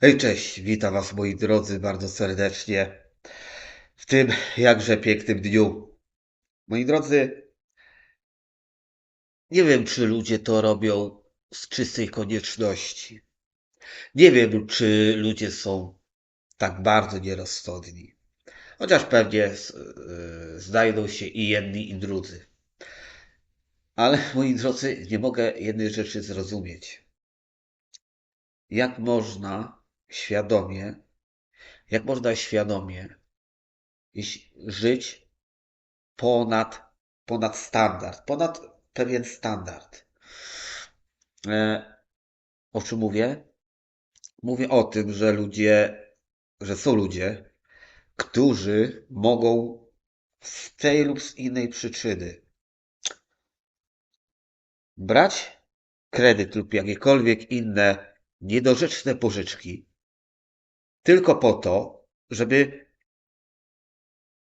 Hej, cześć, witam Was moi drodzy bardzo serdecznie w tym jakże pięknym dniu. Moi drodzy, nie wiem, czy ludzie to robią z czystej konieczności. Nie wiem, czy ludzie są tak bardzo nierozsądni. Chociaż pewnie yy, znajdą się i jedni, i drudzy. Ale moi drodzy, nie mogę jednej rzeczy zrozumieć. Jak można świadomie, jak można świadomie żyć ponad, ponad standard, ponad pewien standard. E, o czym mówię? Mówię o tym, że ludzie, że są ludzie, którzy mogą z tej lub z innej przyczyny brać kredyt lub jakiekolwiek inne niedorzeczne pożyczki tylko po to, żeby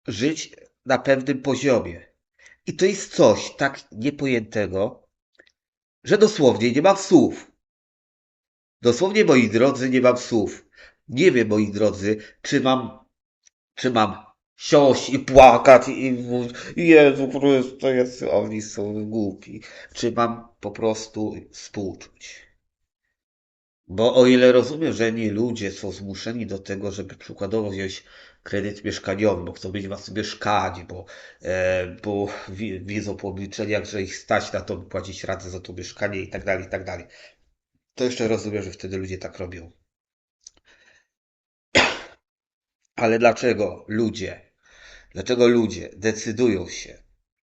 żyć na pewnym poziomie. I to jest coś tak niepojętego, że dosłownie nie mam słów. Dosłownie, moi drodzy, nie mam słów. Nie wiem, moi drodzy, czy mam, czy mam siąść i płakać i mówić, Jezu Chryste, jest, oni są głupi. Czy mam po prostu współczuć. Bo o ile rozumiem, że nie ludzie są zmuszeni do tego, żeby przykładowo wziąć kredyt mieszkaniowy, bo chcą mieć własne mieszkanie, bo, e, bo wi- widzą po obliczeniach, że ich stać na to, by płacić ratę za to mieszkanie i tak dalej, i tak dalej. To jeszcze rozumiem, że wtedy ludzie tak robią. Ale dlaczego ludzie, dlaczego ludzie decydują się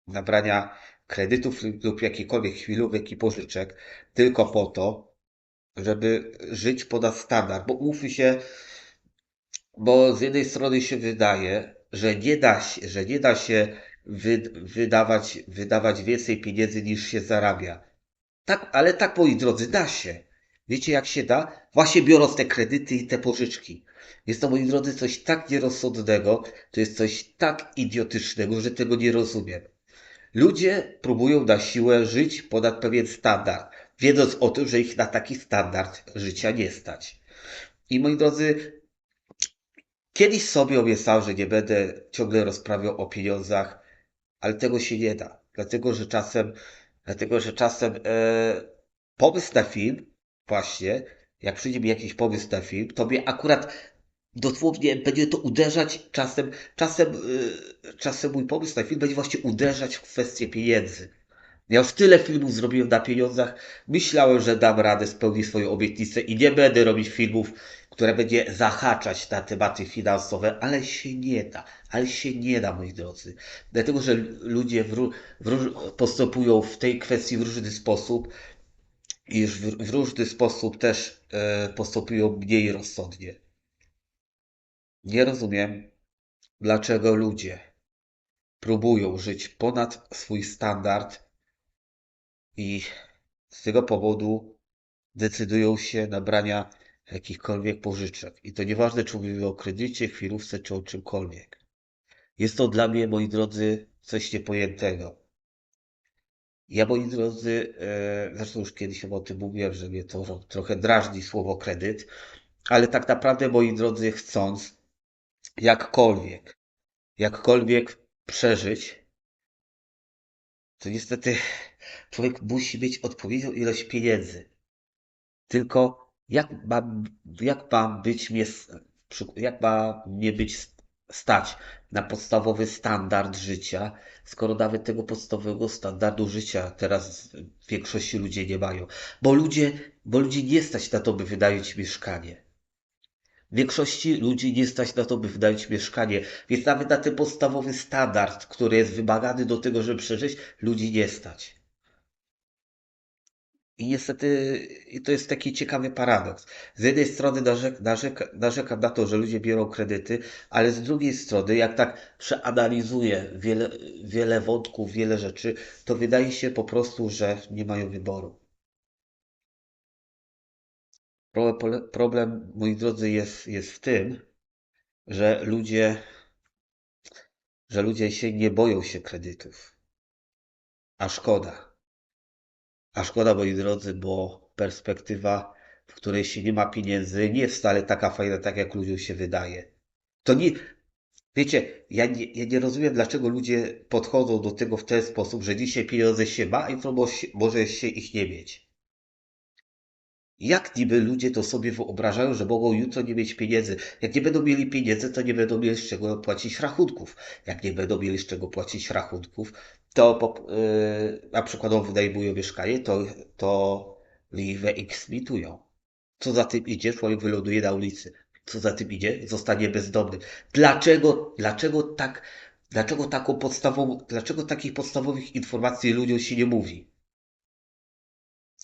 na brania kredytów lub jakichkolwiek chwilówek i pożyczek tylko po to, żeby żyć ponad standard? Bo umówmy się, bo z jednej strony się wydaje, że nie da się, że nie da się wy, wydawać, wydawać więcej pieniędzy niż się zarabia. Tak, ale tak, moi drodzy, da się. Wiecie, jak się da? Właśnie biorąc te kredyty i te pożyczki. Jest to, moi drodzy, coś tak nierozsądnego, to jest coś tak idiotycznego, że tego nie rozumiem. Ludzie próbują na siłę żyć ponad pewien standard, wiedząc o tym, że ich na taki standard życia nie stać. I moi drodzy, kiedyś sobie obiecałem, że nie będę ciągle rozprawiał o pieniądzach, ale tego się nie da. Dlatego, że czasem, dlatego, że czasem e, pomysł na film, właśnie, jak przyjdzie mi jakiś pomysł na film, to mnie akurat dosłownie będzie to uderzać czasem, czasem, e, czasem mój pomysł na film będzie właśnie uderzać w kwestię pieniędzy. Ja już tyle filmów zrobiłem na pieniądzach. Myślałem, że dam radę spełnić swoją obietnicę i nie będę robić filmów, które będzie zahaczać na tematy finansowe, ale się nie da. Ale się nie da, moi drodzy. Dlatego, że ludzie w, w postępują w tej kwestii w różny sposób i w, w różny sposób też e, postępują mniej rozsądnie. Nie rozumiem, dlaczego ludzie próbują żyć ponad swój standard i z tego powodu decydują się na brania jakichkolwiek pożyczek. I to nieważne, czy mówimy o kredycie, chwilówce, czy o czymkolwiek. Jest to dla mnie, moi drodzy, coś niepojętego. Ja, moi drodzy, e, zresztą już kiedyś o tym mówiłem, że mnie to trochę drażni słowo kredyt, ale tak naprawdę, moi drodzy, chcąc jakkolwiek, jakkolwiek przeżyć, to niestety człowiek musi mieć odpowiednią ilość pieniędzy. Tylko jak mam, jak mam być mnie, jak ma mnie być stać na podstawowy standard życia, skoro nawet tego podstawowego standardu życia teraz większości ludzie nie mają. Bo ludzie, bo ludzi nie stać na to, by wynająć mieszkanie. Większości ludzi nie stać na to, by wynająć mieszkanie, więc nawet na ten podstawowy standard, który jest wymagany do tego, żeby przeżyć, ludzi nie stać. I niestety to jest taki ciekawy paradoks. Z jednej strony narzek, narzek, narzekam na to, że ludzie biorą kredyty, ale z drugiej strony, jak tak przeanalizuję wiele, wiele wątków, wiele rzeczy, to wydaje się po prostu, że nie mają wyboru. Problem, moi drodzy, jest, jest w tym, że ludzie, że ludzie się nie boją się kredytów. A szkoda. A szkoda, moi drodzy, bo perspektywa w której się nie ma pieniędzy, nie jest wcale taka fajna, tak jak ludziom się wydaje. To nie, wiecie, ja nie, ja nie rozumiem, dlaczego ludzie podchodzą do tego w ten sposób, że dzisiaj pieniądze się ma, a jutro może się ich nie mieć. Jak niby ludzie to sobie wyobrażają, że mogą jutro nie mieć pieniędzy? Jak nie będą mieli pieniędzy, to nie będą mieli z czego płacić rachunków. Jak nie będą mieli z czego płacić rachunków, to yy, na przykład wynajmują mieszkanie, to, to lichwę eksmitują. Co za tym idzie? Człowiek wyląduje na ulicy. Co za tym idzie? Zostanie bezdomny. Dlaczego, dlaczego tak, dlaczego taką podstawową, dlaczego takich podstawowych informacji ludziom się nie mówi?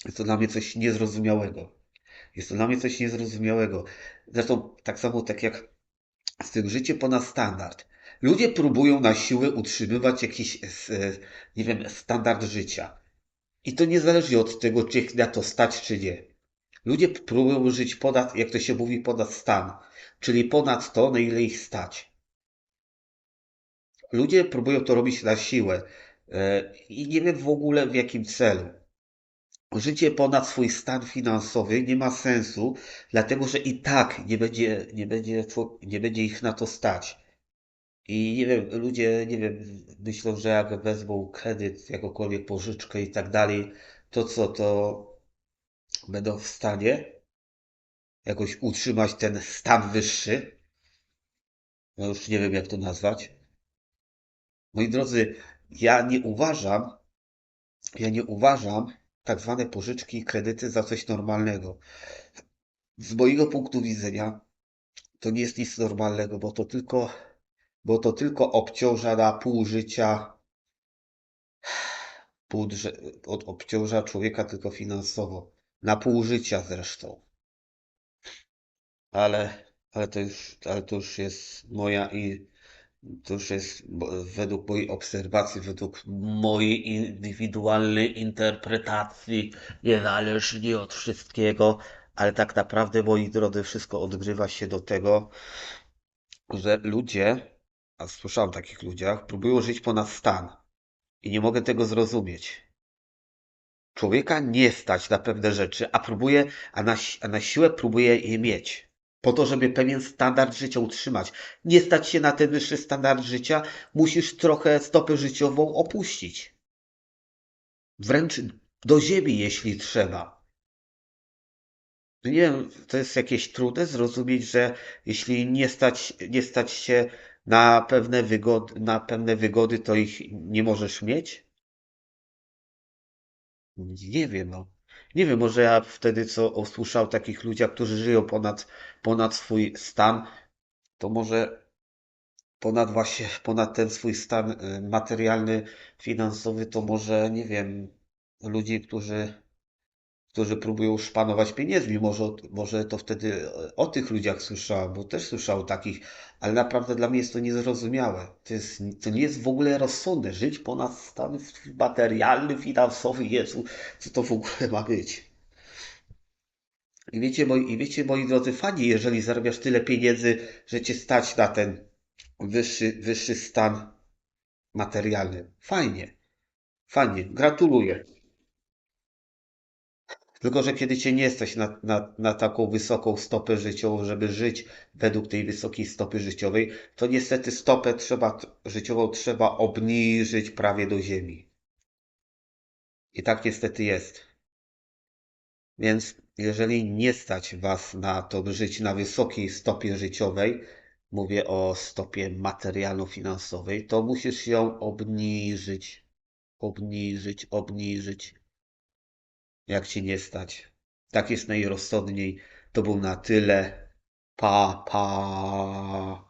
Jest to dla mnie coś niezrozumiałego. Jest to dla mnie coś niezrozumiałego. Zresztą tak samo tak jak z tym życie ponad standard. Ludzie próbują na siłę utrzymywać jakiś, e, nie wiem, standard życia. I to niezależnie od tego, czy ich na to stać, czy nie. Ludzie próbują żyć ponad, jak to się mówi, ponad stan, czyli ponad to, na ile ich stać. Ludzie próbują to robić na siłę e, i nie wiem w ogóle w jakim celu. Życie ponad swój stan finansowy nie ma sensu, dlatego że i tak nie będzie, nie będzie, nie będzie ich na to stać. I nie wiem, ludzie, nie wiem, myślą, że jak wezmą kredyt, jakąkolwiek pożyczkę i tak dalej, to co, to będą w stanie jakoś utrzymać ten stan wyższy. No już nie wiem, jak to nazwać. Moi drodzy, ja nie uważam, ja nie uważam tak zwane pożyczki i kredyty za coś normalnego. Z mojego punktu widzenia to nie jest nic normalnego, bo to tylko, bo to tylko obciąża na pół życia, obciąża człowieka tylko finansowo. Na pół życia zresztą. Ale, ale to już, ale to już jest moja i to już jest według mojej obserwacji, według mojej indywidualnej interpretacji, niezależnie od wszystkiego, ale tak naprawdę, moi drodzy, wszystko odgrywa się do tego, że ludzie, a słyszałem o takich ludziach, próbują żyć ponad stan i nie mogę tego zrozumieć. Człowieka nie stać na pewne rzeczy, a próbuje, a na, a na siłę próbuje je mieć po to, żeby pewien standard życia utrzymać. Nie stać się na ten wyższy standard życia, musisz trochę stopę życiową opuścić. Wręcz do ziemi, jeśli trzeba. Nie wiem, to jest jakieś trudne zrozumieć, że jeśli nie stać, nie stać się na pewne, wygody, na pewne wygody, to ich nie możesz mieć? Nie wiem, no. Nie wiem, może ja wtedy co usłyszał takich ludziach, którzy żyją ponad, ponad swój stan, to może ponad właśnie, ponad ten swój stan y, materialny, finansowy, to może, nie wiem, ludzi, którzy którzy próbują szpanować pieniędzmi. Może, może to wtedy o tych ludziach słyszałem, bo też słyszałem takich, ale naprawdę dla mnie jest to niezrozumiałe. To, jest, to nie jest w ogóle rozsądne. Żyć ponad stan materialny, finansowy, Jezu, co to w ogóle ma być? I wiecie, moi, I wiecie, moi drodzy fani, jeżeli zarabiasz tyle pieniędzy, że cię stać na ten wyższy, wyższy stan materialny. Fajnie. Fajnie. Gratuluję. Tylko, że kiedy cię nie stać na, na, na taką wysoką stopę życiową, żeby żyć według tej wysokiej stopy życiowej, to niestety stopę trzeba, życiową trzeba obniżyć prawie do ziemi. I tak niestety jest. Więc jeżeli nie stać Was na to, by żyć na wysokiej stopie życiowej, mówię o stopie materialno-finansowej, to musisz ją obniżyć. Obniżyć, obniżyć jak ci nie stać. Tak jest najrozsądniej. To był na tyle. Pa, pa.